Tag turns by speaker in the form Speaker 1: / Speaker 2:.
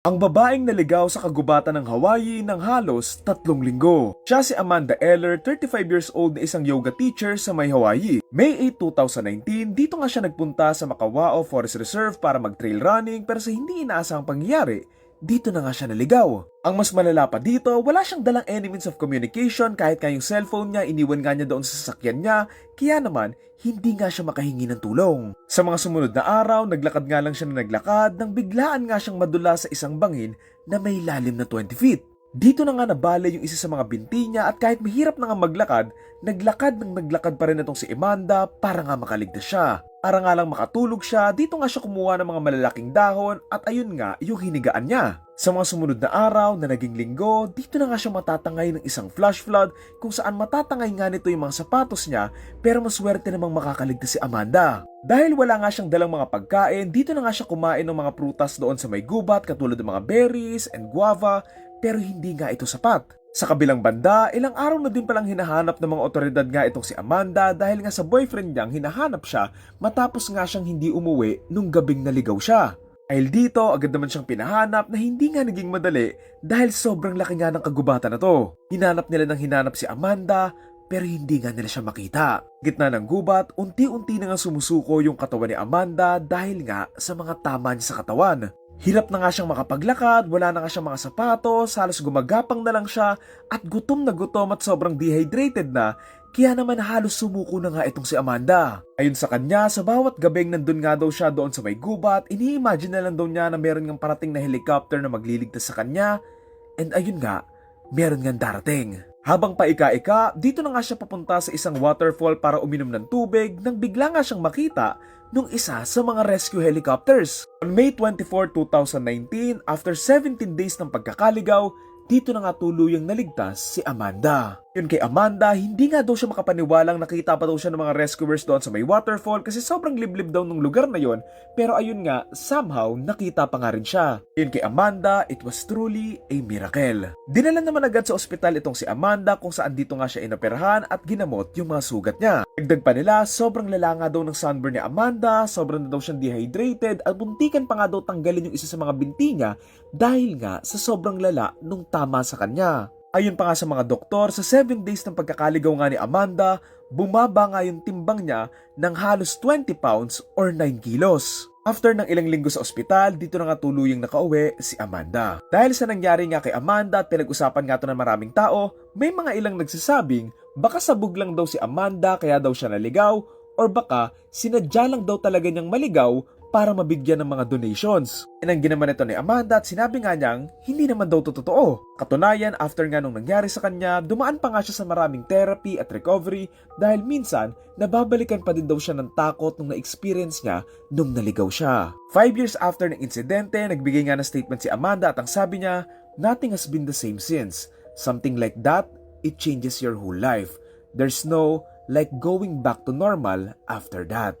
Speaker 1: Ang babaeng naligaw sa kagubatan ng Hawaii ng halos tatlong linggo. Siya si Amanda Eller, 35 years old na isang yoga teacher sa may Hawaii. May 8, 2019, dito nga siya nagpunta sa Makawao Forest Reserve para mag-trail running pero sa hindi inaasahang pangyayari, dito na nga siya naligaw. Ang mas malala pa dito, wala siyang dalang any means of communication kahit nga cellphone niya, iniwan nga niya doon sa sasakyan niya, kaya naman, hindi nga siya makahingi ng tulong. Sa mga sumunod na araw, naglakad nga lang siya na naglakad nang biglaan nga siyang madula sa isang bangin na may lalim na 20 feet. Dito na nga nabale yung isa sa mga binti niya at kahit mahirap na nga maglakad, naglakad ng naglakad pa rin itong si Amanda para nga makaligtas siya. Para nga lang makatulog siya, dito nga siya kumuha ng mga malalaking dahon at ayun nga yung hinigaan niya. Sa mga sumunod na araw na naging linggo, dito na nga siya matatangay ng isang flash flood kung saan matatangay nga nito yung mga sapatos niya pero maswerte namang makakaligtas si Amanda. Dahil wala nga siyang dalang mga pagkain, dito na nga siya kumain ng mga prutas doon sa may gubat katulad ng mga berries and guava pero hindi nga ito sapat. Sa kabilang banda, ilang araw na din palang hinahanap ng mga otoridad nga itong si Amanda dahil nga sa boyfriend niyang hinahanap siya matapos nga siyang hindi umuwi nung gabing naligaw siya. Dahil dito, agad naman siyang pinahanap na hindi nga naging madali dahil sobrang laki nga ng kagubatan na to. Hinanap nila ng hinanap si Amanda pero hindi nga nila siya makita. Gitna ng gubat, unti-unti na nga sumusuko yung katawan ni Amanda dahil nga sa mga tama niya sa katawan. Hirap na nga siyang makapaglakad, wala na nga siyang mga sapatos, halos gumagapang na lang siya at gutom na gutom at sobrang dehydrated na kaya naman halos sumuko na nga itong si Amanda. Ayon sa kanya, sa bawat gabing nandun nga daw siya doon sa may gubat, ini-imagine na lang daw niya na meron ngang parating na helicopter na magliligtas sa kanya and ayun nga, meron ngang darating. Habang paika-ika, dito na nga siya papunta sa isang waterfall para uminom ng tubig nang bigla nga siyang makita nung isa sa mga rescue helicopters. On May 24, 2019, after 17 days ng pagkakaligaw, dito na nga tuluyang naligtas si Amanda. Yun kay Amanda, hindi nga daw siya makapaniwalang nakita pa daw siya ng mga rescuers doon sa may waterfall kasi sobrang liblib daw ng lugar na yon. Pero ayun nga, somehow nakita pa nga rin siya. Yun kay Amanda, it was truly a miracle. Dinala naman agad sa ospital itong si Amanda kung saan dito nga siya inoperahan at ginamot yung mga sugat niya. Dagdag pa nila, sobrang lala nga daw ng sunburn ni Amanda, sobrang na daw siyang dehydrated at buntikan pa nga daw tanggalin yung isa sa mga binti niya dahil nga sa sobrang lala nung tama sa kanya. Ayon pa nga sa mga doktor, sa 7 days ng pagkakaligaw nga ni Amanda, bumaba nga yung timbang niya ng halos 20 pounds or 9 kilos. After ng ilang linggo sa ospital, dito na nga tuluyang nakauwi si Amanda. Dahil sa nangyari nga kay Amanda at pinag-usapan nga to ng maraming tao, may mga ilang nagsasabing baka sabog lang daw si Amanda kaya daw siya naligaw or baka sinadya lang daw talaga niyang maligaw para mabigyan ng mga donations. Yan ang ginaman ito ni Amanda at sinabi nga niyang hindi naman daw to totoo. Katunayan, after nga nung nangyari sa kanya, dumaan pa nga siya sa maraming therapy at recovery dahil minsan, nababalikan pa din daw siya ng takot nung na-experience niya nung naligaw siya. Five years after ng insidente, nagbigay nga ng statement si Amanda at ang sabi niya, Nothing has been the same since. Something like that, it changes your whole life. There's no like going back to normal after that.